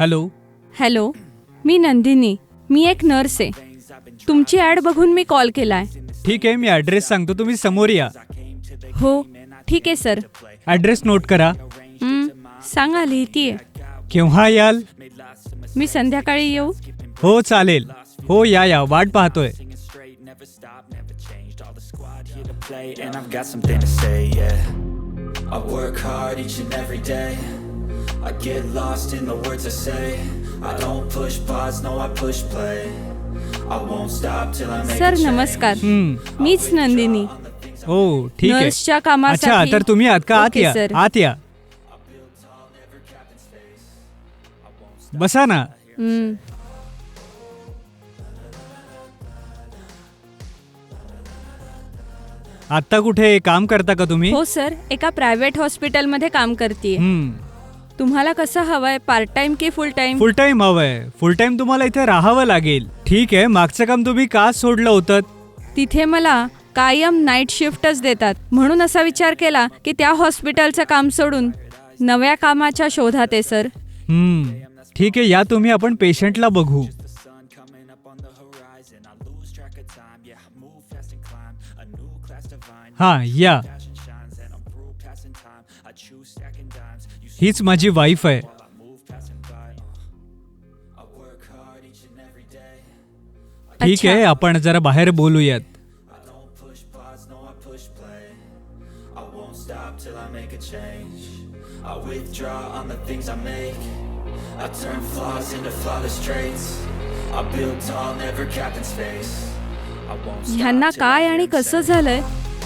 Hello. Hello मी नंदिनी मी एक नर्स आहे. तुमची ऍड बघून मी कॉल केलाय. ठीक आहे मी ऍड्रेस सांगतो तुम्ही समोर या. हो ठीक आहे सर. ऍड्रेस नोट करा. सांगा लिहितीये. केव्हा याल? मी संध्याकाळी येऊ. हो चालेल. हो या या वाट पाहतोय. I get lost in the words I say. I don't push pause, no, I push play. I won't stop till I make sir a change. नमस्कार हम्म, मीच नंदिनी हो ठीक आहे. नर्सच्या अच्छा कामासाठी तर तुम्ही आत का? आत ओके, या. सर. आत या. बसा ना. हं, आत्ता कुठे काम करता का तुम्ही? हो सर एका प्रायव्हेट हॉस्पिटलमध्ये काम करते हम्म तुम्हाला कसं हवंय? पार्ट टाइम की फुल टाइम फुल टाइम हवंय. फुल टाइम तुम्हाला इथे राहावं लागेल. ठीक आहे मागचं काम तुम्ही का सोडलं होतं? तिथे मला कायम नाईट शिफ्टच देतात. म्हणून असा विचार केला की त्या हॉस्पिटलचं काम सोडून नव्या कामाच्या शोधात आहे सर हम्म. ठीक आहे या तुम्ही आपण पेशंटला बघू. हा या. हीच माझी वाईफ आहे. Uh. ठीक. आहे आपण जरा बाहेर बोलूयात ह्यांना काय आणि कसं झालंय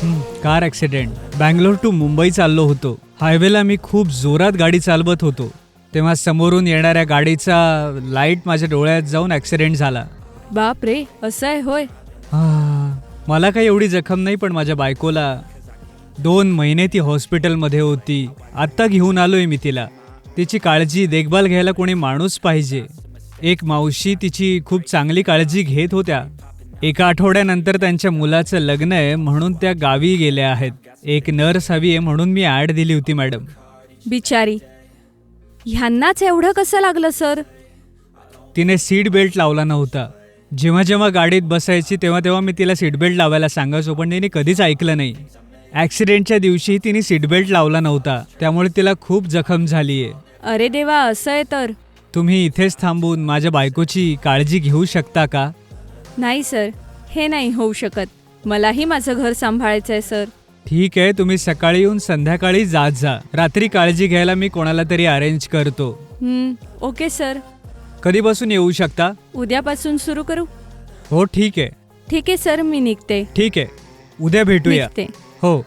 car accident Bangalore to Mumbai चाललो होतो. हायवेला मी खूप जोरात गाडी चालवत होतो. तेव्हा समोरून येणाऱ्या गाडीचा लाइट माझ्या डोळ्यात जाऊन ॲक्सिडेंट झाला. बाप रे असं आहे होय. आह, मला काही एवढी जखम नाही पण माझ्या बायकोला दोन महिने ती हॉस्पिटलमध्ये होती. आत्ता घेऊन आलोय मी तिला. तिची काळजी देखभाल घ्यायला कोणी माणूस पाहिजे. एक मावशी तिची खूप चांगली काळजी घेत होत्या. एका आठवड्यानंतर त्यांच्या मुलाचं लग्न आहे म्हणून त्या गावी गेल्या आहेत. एक नर्स हवी आहे म्हणून मी ॲड दिली होती मॅडम. बिचारी ह्यांनाच एवढं कसं लागलं सर? तिने सीट बेल्ट लावला नव्हता. जेव्हा जेव्हा गाडीत बसायची तेव्हा तेव्हा मी तिला सीट बेल्ट लावायला सांगायचो पण तिने कधीच ऐकलं नाही. ॲक्सिडेंटच्या दिवशी तिने सीट बेल्ट लावला नव्हता. त्यामुळे तिला खूप जखम झालीये. अरे देवा असं आहे तर. तुम्ही इथेच थांबून माझ्या बायकोची काळजी घेऊ शकता का? नाही सर. हे नाही होऊ शकत. मलाही माझं घर सांभाळायचं आहे सर. ठीक आहे तुम्ही सकाळी येऊन संध्याकाळी जात जा. रात्री काळजी घ्यायला मी कोणाला तरी अरेंज करतो. हं, ओके सर. कधीपासून येऊ शकता? उद्यापासून सुरू करू? हो ठीक आहे. ठीक आहे सर मी निघते. ठीक आहे. उद्या भेटूया. निघते. हो.